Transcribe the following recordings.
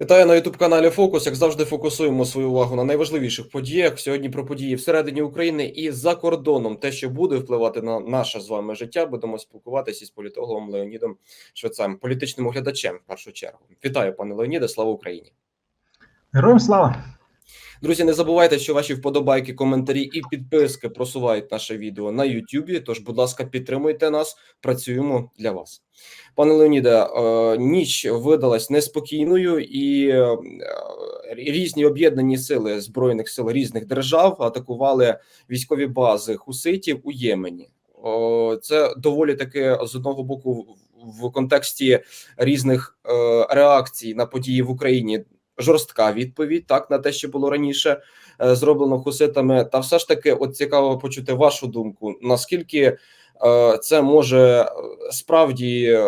Вітаю на youtube каналі Фокус. Як завжди, фокусуємо свою увагу на найважливіших подіях. Сьогодні про події всередині України і за кордоном. Те, що буде впливати на наше з вами життя, будемо спілкуватися із політологом Леонідом Швецем, політичним оглядачем. В першу чергу, вітаю, пане Леоніде. Слава Україні! Героям слава! Друзі, не забувайте, що ваші вподобайки, коментарі і підписки просувають наше відео на Ютубі. Тож, будь ласка, підтримуйте нас, працюємо для вас. Пане Леоніде, е, ніч видалась неспокійною, і е, різні об'єднані сили збройних сил різних держав атакували військові бази хуситів у Ємені. Це доволі таки з одного боку в контексті різних е, реакцій на події в Україні жорстка відповідь так на те, що було раніше е, зроблено хуситами. Та все ж таки, от цікаво почути вашу думку, наскільки е, це може е, справді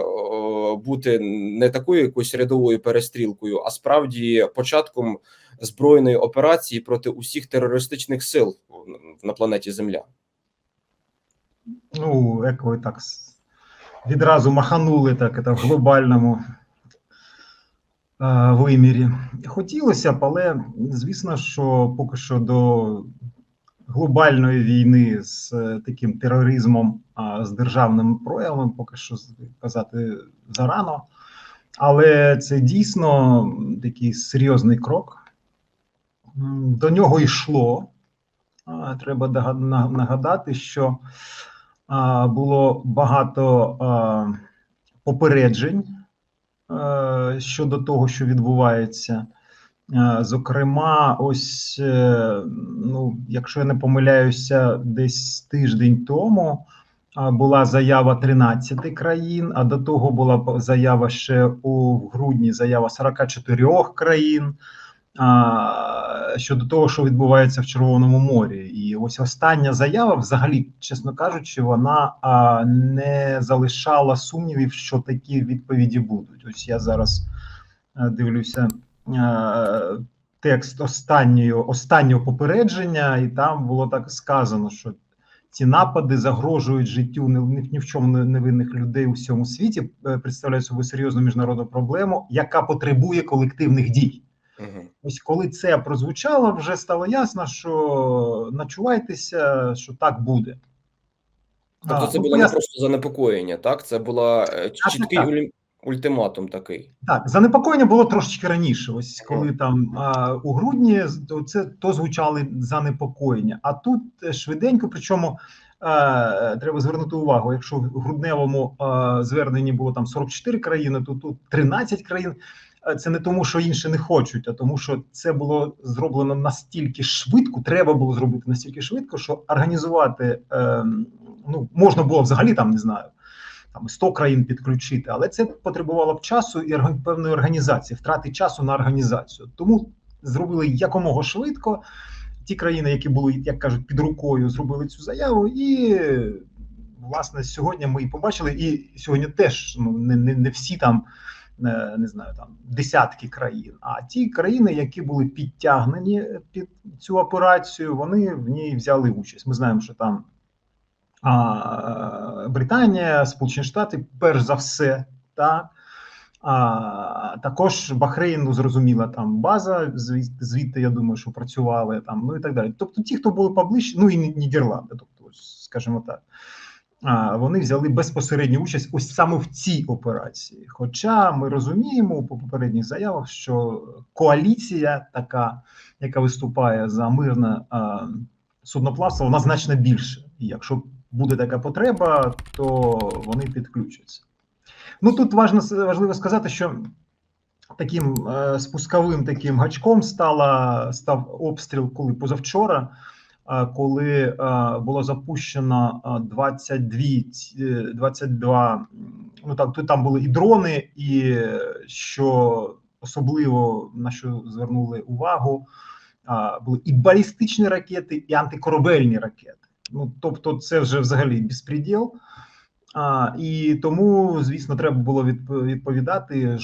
бути не такою якоюсь рядовою перестрілкою, а справді початком збройної операції проти усіх терористичних сил на планеті Земля. Ну, як ви так відразу маханули так це, в глобальному вимірі. Хотілося б, але звісно, що поки що до глобальної війни з е, таким тероризмом, з державними проявами, поки що казати зарано. Але це дійсно такий серйозний крок. До нього йшло. Треба нагадати, що було багато попереджень щодо того, що відбувається. Зокрема, ось, е, ну, якщо я не помиляюся, десь тиждень тому була заява 13 країн, а до того була заява ще у грудні, заява 44 країн щодо того, що відбувається в Червоному морі. І ось остання заява, взагалі, чесно кажучи, вона а, не залишала сумнівів, що такі відповіді будуть. Ось я зараз е, дивлюся е, текст останньої, останнього попередження, і там було так сказано, що. Ці напади загрожують життю ні, в чому не- невинних людей у всьому світі, е, представляють собою серйозну міжнародну проблему, яка потребує колективних дій. Угу. Ось коли це прозвучало, вже стало ясно, що начувайтеся, що так буде. Тобто, це ну, було не просто занепокоєння, так це була е, так, так. ультиматум такий. Так, занепокоєння було трошечки раніше. Ось коли там а, у грудні то це то звучали занепокоєння. А тут е, швиденько, причому е, треба звернути увагу, якщо в грудневому е, зверненні було там 44 країни, то тут 13 країн. Е, Це не тому, що інші не хочуть, а тому, що це було зроблено настільки швидко. Треба було зробити настільки швидко, що організувати е, ну можна було взагалі там не знаю там 100 країн підключити, але це потребувало б часу і певної організації, втрати часу на організацію. Тому зробили якомога швидко. Ті країни, які були, як кажуть, під рукою, зробили цю заяву, і власне сьогодні ми і побачили. І сьогодні теж ну не, не, не всі там. Е, Не знаю, там десятки країн. А ті країни, які були підтягнені під цю операцію, вони в ній взяли участь. Ми знаємо, що там а, Британія, Сполучені Штати, перш за все, та а, також Бахрейн, ну зрозуміла, там база, звід- звідти, я думаю, що працювали там, ну і так далі. Тобто, ті, хто були поближче, ну і Нідерланди, тобто, скажімо так. Вони взяли безпосередню участь ось саме в цій операції. Хоча ми розуміємо по попередніх заявах, що коаліція, така, яка виступає за мирне судноплавство, вона значно більше. І якщо буде така потреба, то вони підключаться. Ну тут важно важливо сказати, що таким е, спусковим таким гачком стала став обстріл, коли позавчора, коли е, було запущено е, 22, 22 ну там тут там були і дрони, і е, що особливо на що звернули увагу, були і балістичні ракети, і антикорабельні ракети. Ну тобто, це вже взагалі безпреділ. А, і тому, звісно, треба було відп- відповідати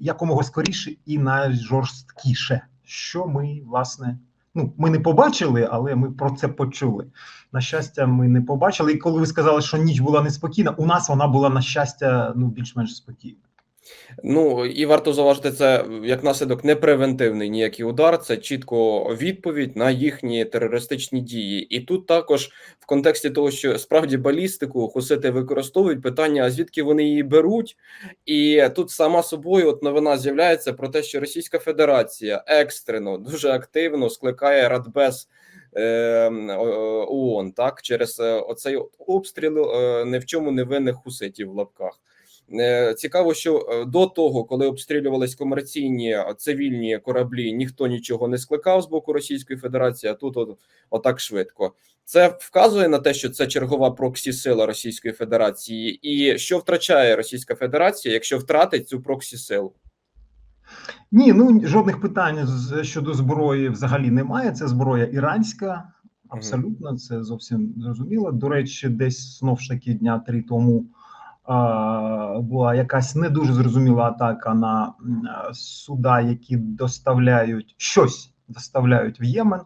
якомога скоріше і найжорсткіше, що ми, власне, ну, ми не побачили, але ми про це почули. На щастя, ми не побачили. І коли ви сказали, що ніч була неспокійна, у нас вона була на щастя ну більш-менш спокійна. Ну і варто зауважити, це як наслідок не превентивний ніякий удар, це чітко відповідь на їхні терористичні дії. І тут також в контексті того, що справді балістику хусити використовують питання, а звідки вони її беруть, і тут сама собою от новина з'являється про те, що Російська Федерація екстрено дуже активно скликає Радбез. е, ООН так через е, оцей обстріл е, ні в чому не винних хуситів в лапках. Е, Цікаво, що е, до того, коли обстрілювались комерційні е, цивільні кораблі, ніхто нічого не скликав з боку Російської Федерації. А тут от, отак швидко. Це вказує на те, що це чергова проксі сила Російської Федерації, і що втрачає Російська Федерація, якщо втратить цю проксі силу. Ні, ну жодних питань щодо зброї взагалі немає. Це зброя іранська, абсолютно, це зовсім зрозуміло. До речі, десь знов ж таки дня три тому була якась не дуже зрозуміла атака на суда, які доставляють щось доставляють в Ємен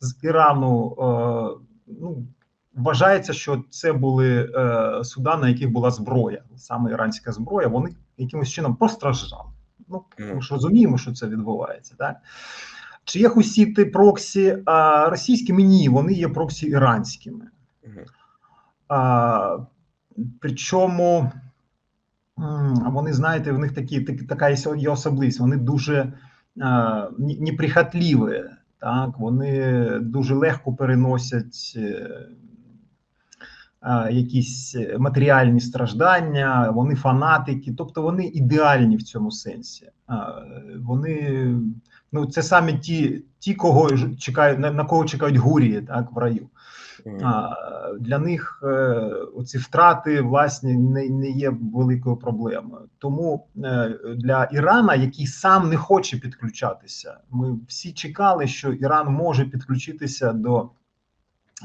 з Ірану. Е, ну, Вважається, що це були е, суда, на яких була зброя, саме іранська зброя. Вони якимось чином постраждали. Ну, ми ж розуміємо, що це відбувається, так? Чи є хусіти проксі а, російськими? Ні, вони є проксі іранськими. А, причому вони, знаєте, в них такі, така є особливість. Вони дуже а, неприхотливі, так? Вони дуже легко переносять. е, а, Якісь матеріальні страждання, вони фанатики, тобто вони ідеальні в цьому сенсі. Вони ну це саме ті, ті кого чекають на кого чекають гурії, так в раю. Для них е, оці втрати власне не, не є великою проблемою. Тому е, для Ірана, який сам не хоче підключатися, ми всі чекали, що Іран може підключитися до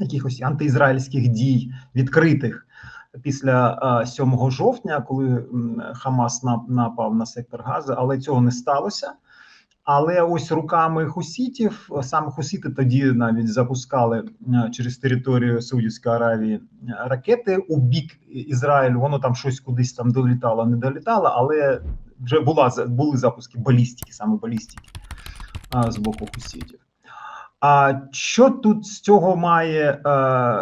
якихось антиізраїльських дій відкритих після а, 7 жовтня, коли Хамас напав на сектор Гази, але цього не сталося. Але ось руками хусітів, саме хусіти тоді навіть запускали е, через територію Саудівської Аравії е, ракети у бік Ізраїлю. Воно там щось кудись там долітало, не долітало, але вже була були запуски балістики, саме балістики з боку хусітів. А що тут з цього має е,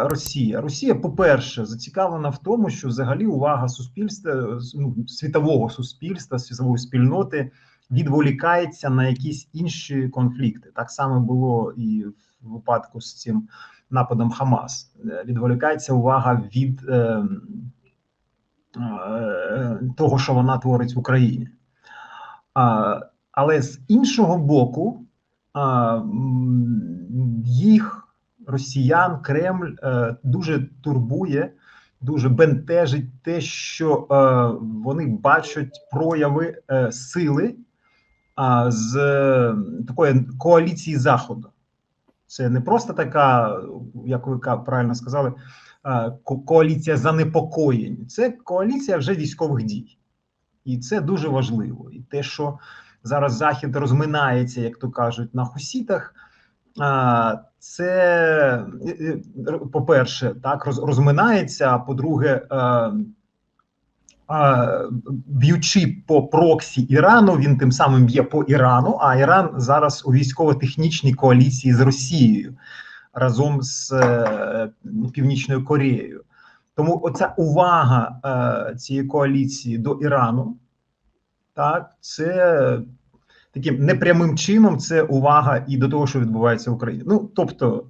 Росія? Росія, по-перше, зацікавлена в тому, що взагалі увага суспільства, ну, світового суспільства, світової спільноти відволікається на якісь інші конфлікти. Так само було і в випадку з цим нападом Хамас. Е, Відволікається увага від е, е, того, що вона творить в Україні. А, але з іншого боку, а, їх росіян Кремль е, дуже турбує, дуже бентежить те, що е, вони бачать прояви е, сили а, з такої коаліції Заходу. Це не просто така, як ви правильно сказали, коаліція занепокоєнь. Це коаліція вже військових дій. І це дуже важливо. І те, що зараз Захід розминається, як то кажуть, на хусітах. Це, е, е, по-перше, так розминається. А по-друге, е, е, б'ючи по проксі Ірану, він тим самим б'є по Ірану. А Іран зараз у військово-технічній коаліції з Росією разом з е, Північною Кореєю. Тому оця увага е, цієї коаліції до Ірану, так, це таким непрямим чином це увага і до того, що відбувається в Україні. Ну тобто,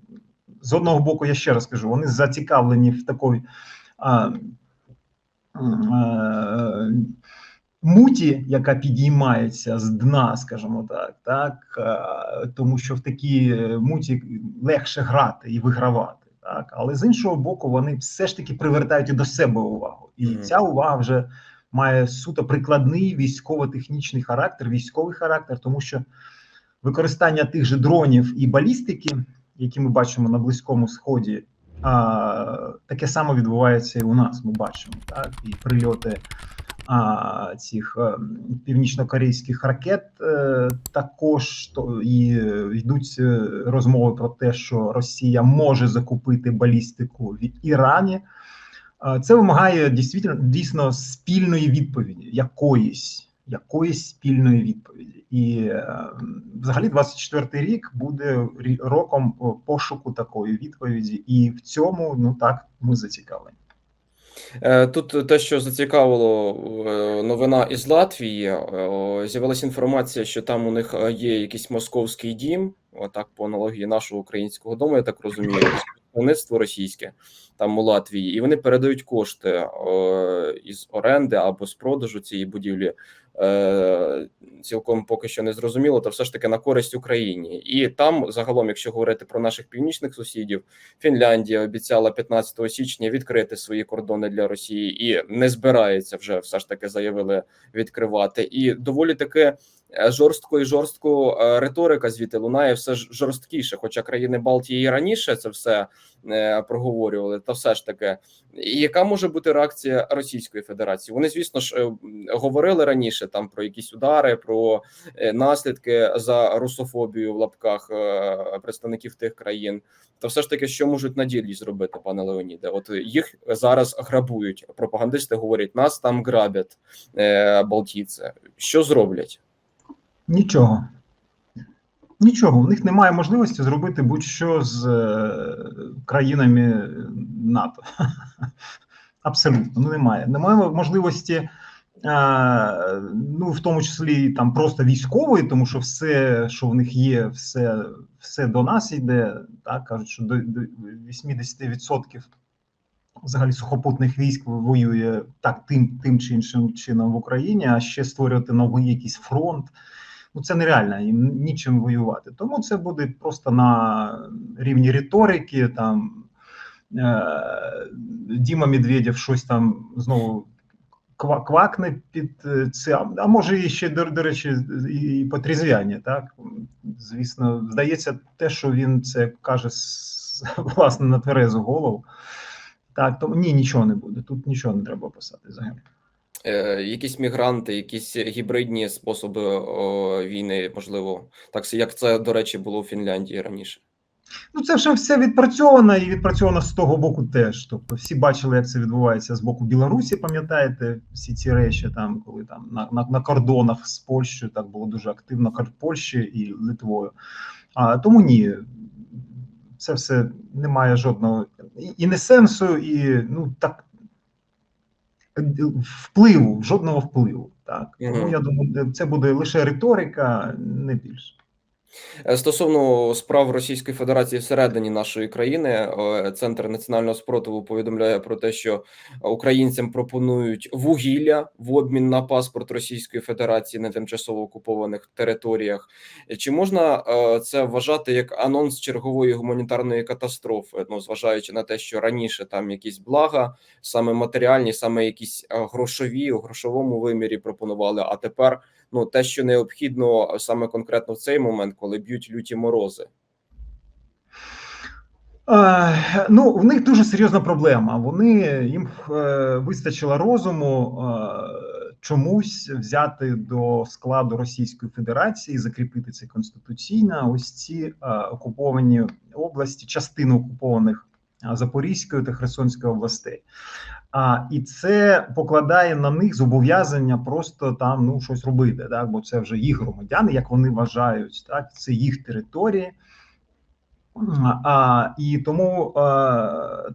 з одного боку, я ще раз кажу, вони зацікавлені в такій муті, яка підіймається з дна, скажімо так, так тому що в такій муті легше грати і вигравати. Так, але з іншого боку, вони все ж таки привертають і до себе увагу, і Мгм. ця увага вже має суто прикладний військово-технічний характер, військовий характер, тому що використання тих же дронів і балістики, які ми бачимо на близькому сході, а, таке саме відбувається і у нас. Ми бачимо так і прильоти а, цих е, північно-корейських ракет. е, також то і йдуть е, розмови про те, що Росія може закупити балістику від Ірані. Це вимагає дійсно дійсно спільної відповіді, якоїсь, якоїсь спільної відповіді. І е, взагалі 24-й рік буде роком пошуку такої відповіді, і в цьому ну так ми зацікавлені. Е, Тут те, що зацікавило, е, новина із Латвії. е, З'явилася інформація, що там у них е, є якийсь московський дім, отак по аналогії нашого українського дому, я так розумію, представництво російське там у Латвії, і вони передають кошти е, із оренди або з продажу цієї будівлі. Е, Цілком поки що не зрозуміло, то все ж таки на користь Україні. І там, загалом, якщо говорити про наших північних сусідів, Фінляндія обіцяла 15 січня відкрити свої кордони для Росії і не збирається вже все ж таки заявили відкривати. І доволі таки е, жорстко і жорстко риторика звідти лунає все жорсткіше. Хоча країни Балтії раніше це все проговорювали, та все ж таки, І яка може бути реакція Російської Федерації? Вони, звісно ж, е, говорили раніше там про якісь удари, про е, наслідки за русофобію в лапках е, представників тих країн. То все ж таки, що можуть на ділі зробити, пане Леоніде? От їх зараз грабують. Пропагандисти говорять, нас там грабять балтійці. Що зроблять? Нічого. Нічого, в них немає можливості зробити будь-що з е, країнами НАТО. Абсолютно, ну немає. Немає можливості, е, ну в тому числі там просто військової, тому що все, що в них є, все, все до нас йде. Так кажуть, що до, до 80% взагалі сухопутних військ воює так тим, тим чи іншим чином в Україні, а ще створювати новий якийсь фронт. Ну це нереально, їм нічим воювати. Тому це буде просто на рівні риторики. Там е, Діма Медведєв щось там знову квакне під е, це. А- може і ще до, до речі, і потрізвяння. Так звісно, здається, те, що він це каже власне на тверезу голову. Так, тому ні, нічого не буде. Тут нічого не треба писати взагалі. Е, якісь мігранти, якісь гібридні способи війни, можливо, так як це, до речі, було у Фінляндії раніше. Ну, це вже все відпрацьовано і відпрацьовано з того боку теж. Тобто, всі бачили, як це відбувається з боку Білорусі. Пам'ятаєте, всі ці речі, там коли там на, на, на кордонах з Польщею так було дуже активно Польщі і Литвою. А тому ні, це все не має жодного і, і не сенсу, і ну так впливу, жодного впливу. Так тому я думаю, це буде лише риторика, не більше. Е, Стосовно справ Російської Федерації всередині нашої країни, Центр національного спротиву повідомляє про те, що українцям пропонують вугілля в обмін на паспорт Російської Федерації на тимчасово окупованих територіях. Чи можна це вважати як анонс чергової гуманітарної катастрофи? Ну, зважаючи на те, що раніше там якісь блага, саме матеріальні, саме якісь грошові у грошовому вимірі пропонували, а тепер ну те, що необхідно саме конкретно в цей момент, коли б'ють люті морози. Е, ну, в них дуже серйозна проблема. Вони їм е, вистачило розуму е, чомусь взяти до складу Російської Федерації, закріпити це конституційно. Ось ці окуповані області, частину окупованих Запорізької та Херсонської областей. А і це покладає на них зобов'язання просто там ну щось робити, так бо це вже їх громадяни, як вони вважають, так це їх території. А, і тому е,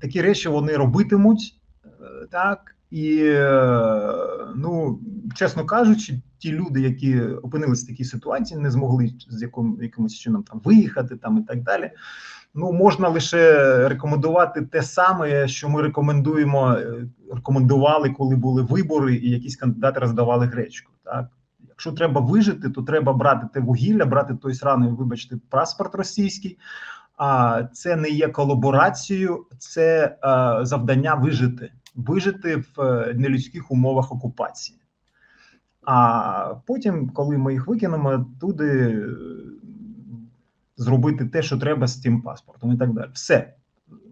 такі речі вони робитимуть е, так. І е, ну, чесно кажучи, ті люди, які опинилися в такій ситуації, не змогли з яким, якимось чином там виїхати там і так далі. Ну, можна лише рекомендувати те саме, що ми рекомендуємо, е, рекомендували, коли були вибори, і якісь кандидати роздавали гречку. Так, якщо треба вижити, то треба брати те вугілля, брати той сраний, вибачте, паспорт російський. А це не є колаборацією, це е, завдання вижити, вижити в е, нелюдських умовах окупації. А потім, коли ми їх викинемо, туди зробити те, що треба з цим паспортом, і так далі. Все.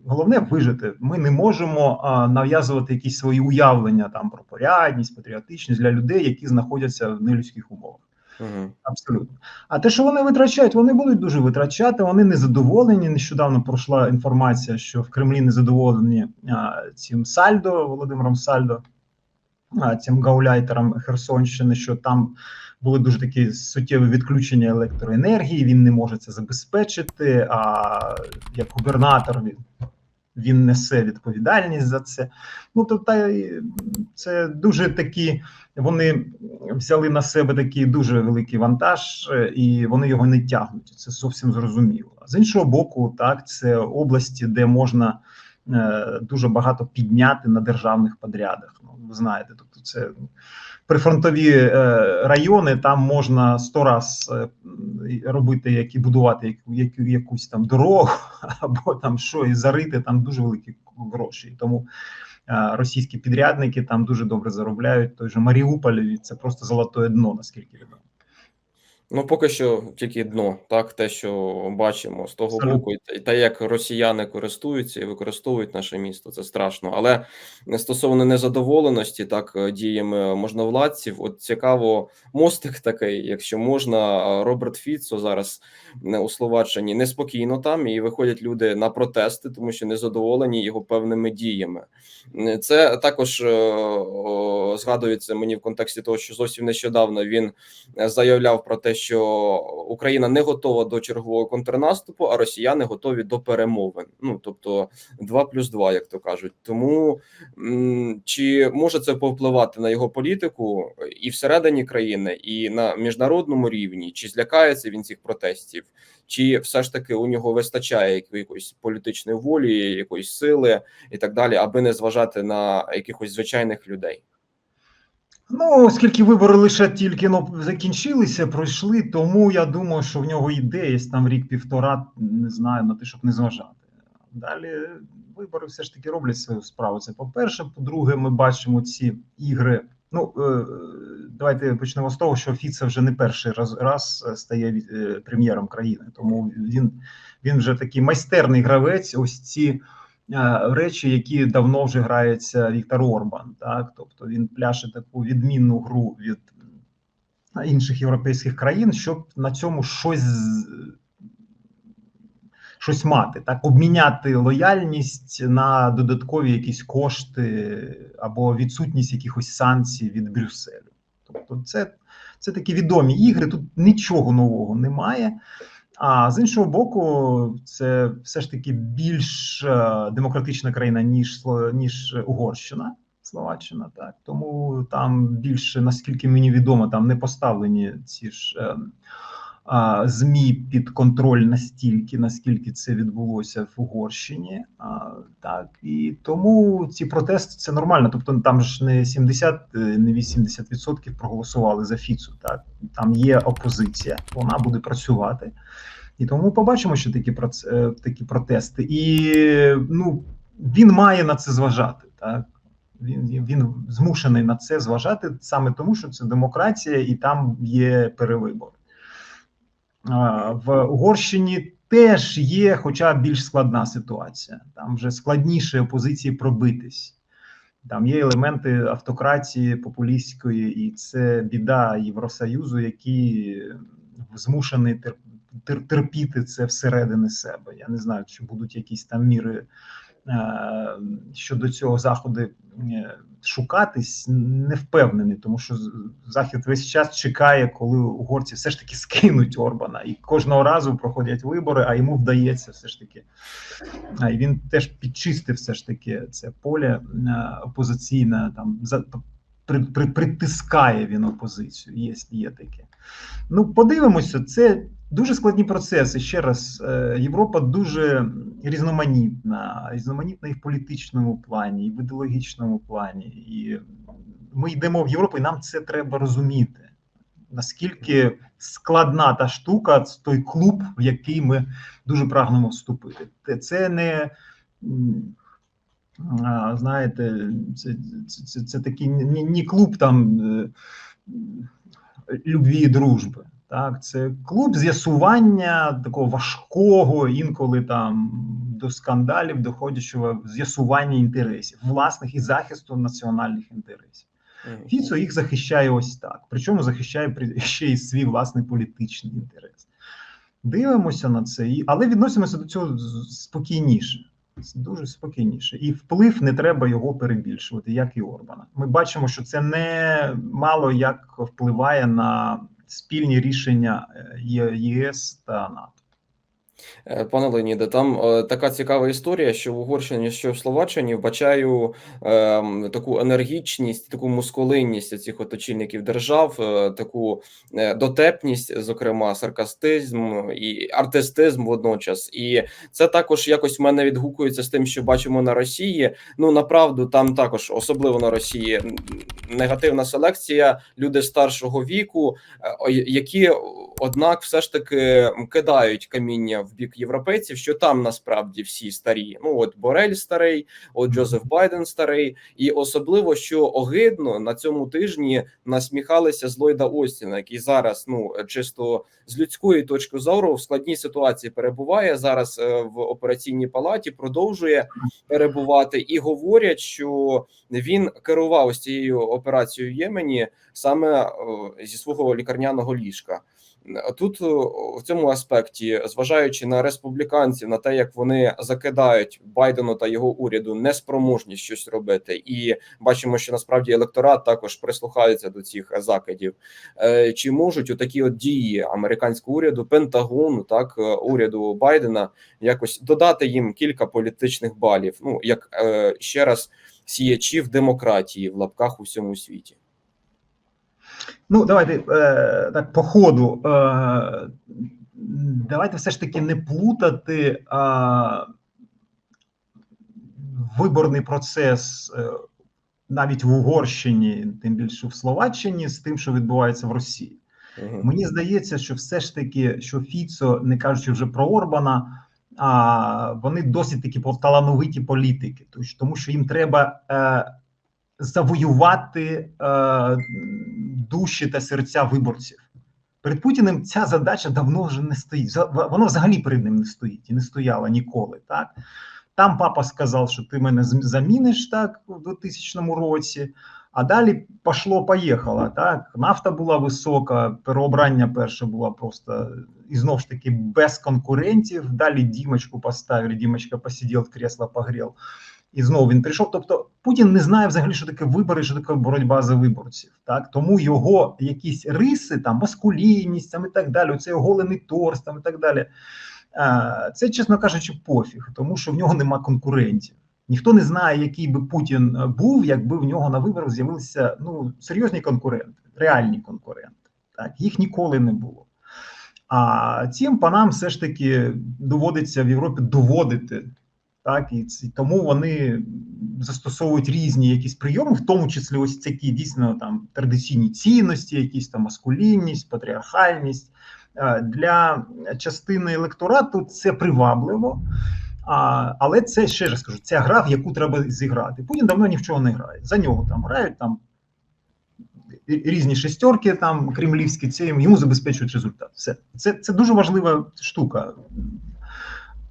Головне вижити. Ми не можемо а, нав'язувати якісь свої уявлення там про порядність, патріотичність для людей, які знаходяться в нелюдських умовах. Угу. Абсолютно. А те, що вони витрачають, вони будуть дуже витрачати. Вони незадоволені. Нещодавно пройшла інформація, що в Кремлі незадоволені а, цим Сальдо Володимиром Сальдо. а, цим гауляйтерам Херсонщини, що там були дуже такі суттєві відключення електроенергії. Він не може це забезпечити. А як губернатор він, він несе відповідальність за це. Ну тобто це дуже такі. Вони взяли на себе такий дуже великий вантаж, е, і вони його не тягнуть. Це зовсім зрозуміло. З іншого боку, так це області, де можна е, дуже багато підняти на державних подрядах. Ну, ви знаєте, тобто це прифронтові е, райони, там можна сто раз е, робити, як і будувати яку, яку, якусь там дорогу, або там що і зарити там дуже великі гроші. Тому е, російські підрядники там дуже добре заробляють. Той же Маріуполь це просто золотое дно, наскільки відомо. Ну, поки що тільки дно, так, те, що бачимо з того боку, і те, як росіяни користуються і використовують наше місто, це страшно. Але стосовно незадоволеності, так, е, діями можновладців, от цікаво, мостик такий, якщо можна, Роберт Фіцо зараз не, у Словаччині неспокійно там, і виходять люди на протести, тому що незадоволені його певними діями. Це також е, згадується мені в контексті того, що зовсім нещодавно він е, заявляв про те, що Україна не готова до чергового контрнаступу, а росіяни готові до перемовин. Ну тобто 2 плюс 2, як то кажуть. Тому чи може це повпливати на його політику і всередині країни, і на міжнародному рівні? Чи злякається він цих протестів? Чи все ж таки у нього вистачає якоїсь політичної волі, якоїсь сили і так далі, аби не зважати на якихось звичайних людей? Ну, оскільки вибори лише тільки ну, закінчилися, пройшли, тому я думаю, що в нього ідея там рік-півтора, не знаю, на те, щоб не зважати. Далі вибори все ж таки роблять свою справу. Це по-перше. По-друге, ми бачимо ці ігри. Ну, е, давайте почнемо з того, що Фіца вже не перший раз, раз стає е, прем'єром країни, тому він, він вже такий майстерний гравець. Ось ці е, речі, які давно вже грається Віктор Орбан. Так, тобто він пляше таку відмінну гру від е, інших європейських країн, щоб на цьому щось. Щось мати, так обміняти лояльність на додаткові якісь кошти або відсутність якихось санкцій від Брюсселю. Тобто, це, це такі відомі ігри. Тут нічого нового немає. А з іншого боку, це все ж таки більш е, демократична країна, ніж ніж Угорщина, Словаччина. Так тому там більше, наскільки мені відомо, там не поставлені ці ж е, а, змі під контроль настільки, наскільки це відбулося в Угорщині. А, так і тому ці протести це нормально. Тобто там ж не 70, е, не 80% проголосували за Фіцу. Так там є опозиція, вона буде працювати. І тому побачимо, що такі е, такі протести, і ну він має на це зважати. Так він, він змушений на це зважати саме тому, що це демократія, і там є перевибори. В Угорщині теж є, хоча більш складна ситуація. Там вже складніше опозиції пробитись. Там є елементи автократії популістської, і це біда Євросоюзу, який змушений тер- тер- терпіти це всередини себе. Я не знаю, чи будуть якісь там міри щодо цього заходи е, шукатись, не впевнений, тому що захід весь час чекає, коли угорці все ж таки скинуть Орбана, і кожного разу проходять вибори, а йому вдається все ж таки. І він теж підчистив все ж таки це поле е, опозиційне, там за при, при, притискає він опозицію. Є, є таке. Ну, подивимося, це дуже складні процеси. Ще раз, е, Європа дуже різноманітна, різноманітна і в політичному плані, і в ідеологічному плані. І ми йдемо в Європу, і нам це треба розуміти. Наскільки складна та штука, той клуб, в який ми дуже прагнемо вступити. Це не знаєте, це, це, це, це такий не клуб там е, любві і дружби. Так, це клуб з'ясування такого важкого, інколи там до скандалів, доходячого з'ясування інтересів, власних і захисту національних інтересів. Фіцо їх захищає ось так. Причому захищає ще й свій власний політичний інтерес. Дивимося на це, але відносимося до цього спокійніше. Дуже спокійніше. І вплив не треба його перебільшувати, як і Орбана. Ми бачимо, що це не мало як впливає на спільні рішення е, ЄС та НАТО. Е, Пане Леоніде, там е, така цікава історія, що в Угорщині, що в Словаччині вбачаю е, таку енергічність, таку мускулинність цих очільників держав, е, таку е, дотепність, зокрема, саркастизм і артистизм водночас. І це також якось в мене відгукується з тим, що бачимо на Росії. Ну направду там також, особливо на Росії, негативна селекція, люди старшого віку, е, які однак все ж таки кидають каміння в бік європейців, що там насправді всі старі. Ну от Борель старий, от Джозеф Байден старий, і особливо що огидно на цьому тижні насміхалися з Ллойда Остіна, який зараз ну чисто з людської точки зору в складній ситуації перебуває зараз е, в операційній палаті, продовжує перебувати і говорять, що він керував ось цією операцією в Ємені саме е, зі свого лікарняного ліжка. Тут е, в цьому аспекті, зважаючи на республіканців, на те, як вони закидають Байдену та його уряду неспроможність щось робити, і бачимо, що насправді електорат також прислухається до цих закидів. Е, Чи можуть у такі от дії американського уряду, Пентагону, так е, уряду Байдена, якось додати їм кілька політичних балів? Ну як ще раз сіячів демократії в лапках у всьому світі? Ну, давайте е, так по ходу. Е, давайте все ж таки не плутати е, виборний процес е, навіть в Угорщині, тим більше в Словаччині, з тим, що відбувається в Росії. Мгм. Мені здається, що все ж таки, що Фіцо, не кажучи вже про Орбана, а вони досить такі талановиті політики, тому що їм треба е, завоювати е, душі та серця виборців. Перед Путіним ця задача давно вже не стоїть. Воно взагалі перед ним не стоїть і не стояла ніколи. Так там папа сказав, що ти мене заміниш так у 2000 році. А далі пішло, поїхало. Так, нафта була висока, переобрання перше було просто і знову ж таки без конкурентів. Далі Дімочку поставили. Дімочка посидів, кресло погрів. І знову він прийшов. Тобто Путін не знає взагалі, що таке вибори, що таке боротьба за виборців. Так тому його якісь риси, там маскулінність там, і так далі, оцей оголений торс там і так далі. Це, чесно кажучи, пофіг, тому що в нього нема конкурентів. Ніхто не знає, який би Путін е, був, якби в нього на виборах з'явилися ну серйозні конкуренти, реальні конкуренти. Так їх ніколи не було. А цим панам все ж таки доводиться в Європі доводити. Так, і ці- тому вони застосовують різні якісь прийоми, в тому числі ось такі дійсно там традиційні цінності, якісь там маскулінність, патріархальність. Е, Для частини електорату це привабливо. А, але це ще раз скажу, це гра, в яку треба зіграти. Путін давно ні в чого не грає. За нього там грають там різні шестерки, там кремлівські, це йому забезпечують результат. Все це, це дуже важлива штука.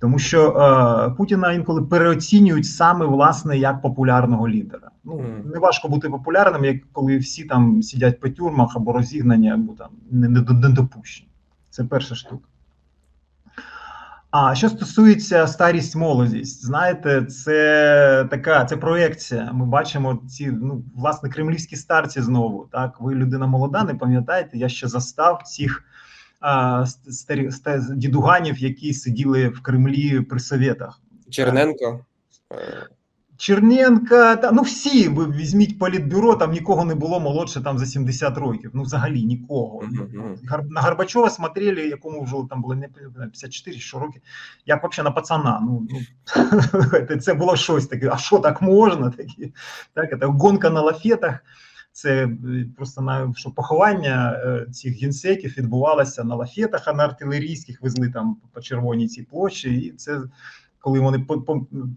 Тому що е, Путіна інколи переоцінюють саме власне як популярного лідера. Ну не важко бути популярним, як коли всі там сидять по тюрмах або розігнані, або там не, не, не допущені. Це перша штука. А що стосується старість молодість, знаєте, це така це проекція. Ми бачимо ці ну власне кремлівські старці знову. Так, ви людина молода, не пам'ятаєте? Я ще застав цих старі ста- дідуганів, які сиділи в Кремлі при совєтах. Черненко. е, Черненка, та ну всі ви візьміть політбюро, там нікого не було молодше там за 70 років. Ну взагалі нікого. Гар- На Горбачова смотрели, якому вже там було не пам'ятаю, 54 що роки, як взагалі на пацана. Ну, ну це було щось таке. А що так можна? Такі, так, це гонка на лафетах. Це е, просто на що поховання е, цих генсеків відбувалося на лафетах, а на артилерійських везли там по червоній цій площі. І це коли вони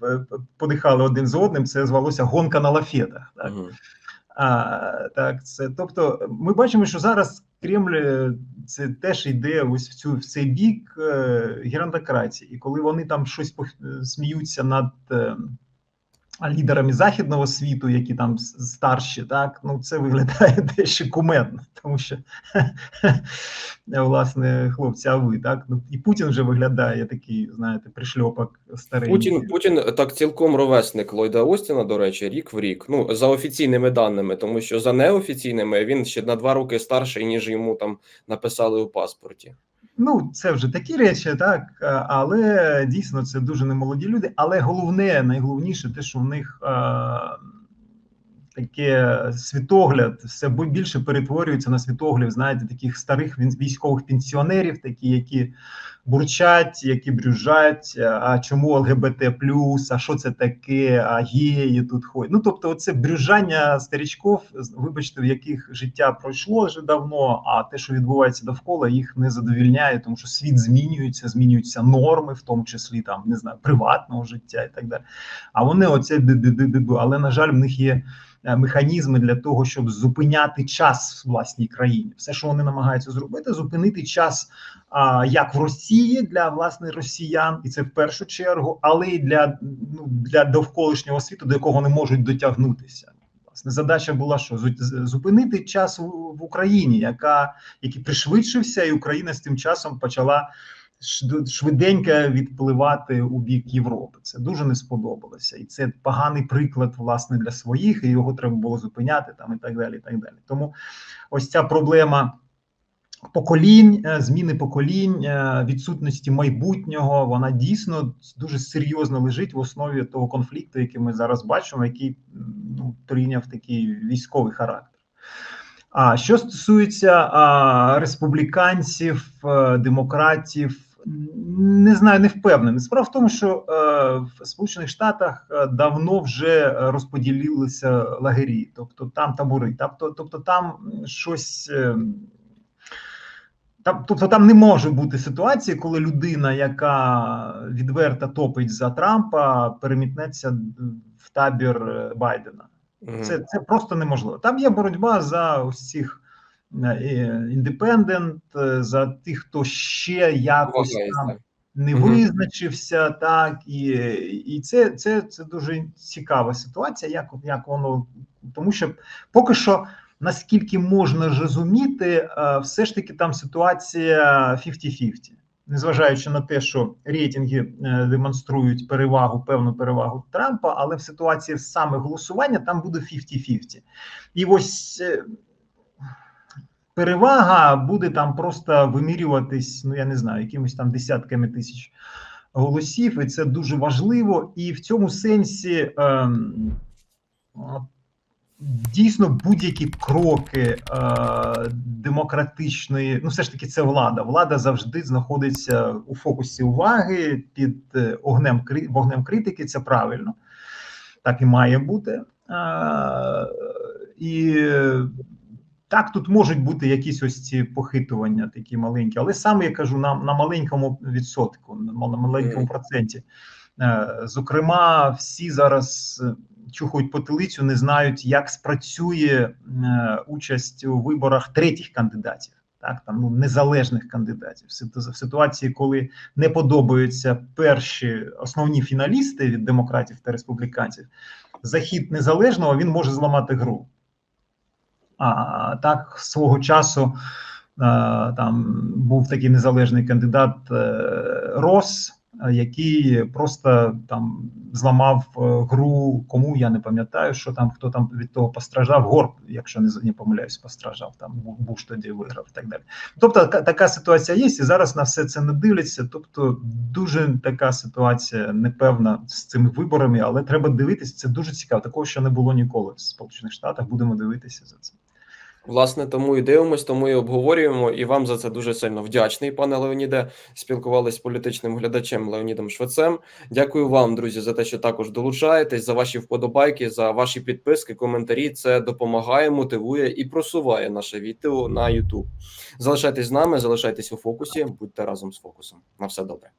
е, подихали один з одним, це звалося гонка на лафетах. Так? Мгм. А, так, це тобто, ми бачимо, що зараз Кремль це теж йде ось в цю в цей бік е, геронтократії. І коли вони там щось сміються над е, лідерами західного світу, які там старші, так ну це виглядає дещо кумедно, тому що власне хлопці, а ви так ну і Путін вже виглядає такий, знаєте, пришльопок старий. Путін Путін так цілком ровесник Ллойда Остіна, до речі, рік в рік. Ну за офіційними даними, тому що за неофіційними він ще на два роки старший, ніж йому там написали у паспорті. Ну, це вже такі речі, так, е, але дійсно це дуже немолоді люди. Але головне, найголовніше, те, що в них е, таке світогляд, все більше перетворюється на світогляд, знаєте, таких старих військових пенсіонерів, такі, які бурчать, які брюжать, а чому ЛГБТ а що це таке, а геї тут ходять. Ну, тобто, оце брюжання старічков, вибачте, в яких життя пройшло вже давно, а те, що відбувається довкола, їх не задовільняє, тому що світ змінюється, змінюються норми, в тому числі там не знаю, приватного життя і так далі. А вони оце але на жаль, в них є. Е, Механізми для того, щоб зупиняти час в власній країні, все, що вони намагаються зробити, зупинити час як в Росії для власне росіян, і це в першу чергу, але й для ну для довколишнього світу, до якого не можуть дотягнутися. Власне, задача була що зупинити час в Україні, яка який пришвидшився, і Україна з тим часом почала швиденько відпливати у бік Європи. Це дуже не сподобалося, і це поганий приклад власне для своїх, і його треба було зупиняти там і так далі. І так далі. Тому ось ця проблема поколінь, е, зміни поколінь, е, відсутності майбутнього, вона дійсно дуже серйозно лежить в основі того конфлікту, який ми зараз бачимо, який ну, прийняв такий військовий характер. А що стосується а, республіканців, е, демократів, не знаю, не впевнений. Справа в тому, що е, в Сполучених Штатах е, давно вже розподілилися лагері, тобто там табори, тобто, тобто там щось. е, тобто там не може бути ситуації, коли людина, яка відверто топить за Трампа, перемітнеться в табір Байдена. Це, це просто неможливо. Там є боротьба за ось цих індепендент, е, за тих, хто ще якось там не визначився, так і, і це, це, це дуже цікава ситуація, як, як воно тому, що поки що. Наскільки можна розуміти, е, все ж таки там ситуація 50-50. Незважаючи на те, що рейтинги е, демонструють перевагу, певну перевагу Трампа, але в ситуації саме голосування там буде 50-50. І ось е, перевага буде там просто вимірюватись, ну я не знаю, якимось там десятками тисяч голосів, і це дуже важливо. І в цьому сенсі ем, дійсно будь-які кроки е, демократичної, ну все ж таки, це влада. Влада завжди знаходиться у фокусі уваги під е, огнем вогнем критики. Це правильно, так і має бути. Е, і е, так, тут можуть бути якісь ось ці похитування, такі маленькі, але саме я кажу на, на маленькому відсотку, на маленькому проценті. Е, Зокрема, всі зараз е, чухають потилицю, не знають, як спрацює е, участь у виборах третіх кандидатів, так там ну незалежних кандидатів. В ситуації, коли не подобаються перші основні фіналісти від демократів та республіканців, захід незалежного він може зламати гру. А так свого часу е, там був такий незалежний кандидат е, Рос, який просто там зламав е, гру. Кому я не пам'ятаю, що там хто там від того постраждав. Горб, якщо не, не помиляюсь, постраждав. Там Бу- Буш тоді виграв і так далі. Тобто ка- така ситуація є, і зараз на все це не дивляться. Тобто, дуже така ситуація непевна з цими виборами, але треба дивитися. Це дуже цікаво. Такого ще не було ніколи в Сполучених Штатах. Будемо дивитися за це. Власне, тому і дивимось, тому і обговорюємо. І вам за це дуже сильно вдячний, пане Леоніде. Спілкувалися з політичним глядачем Леонідом Швецем. Дякую вам, друзі, за те, що також долучаєтесь, за ваші вподобайки, за ваші підписки, коментарі. Це допомагає, мотивує і просуває наше відео на YouTube. Залишайтесь з нами, залишайтесь у фокусі, будьте разом з фокусом. На все добре.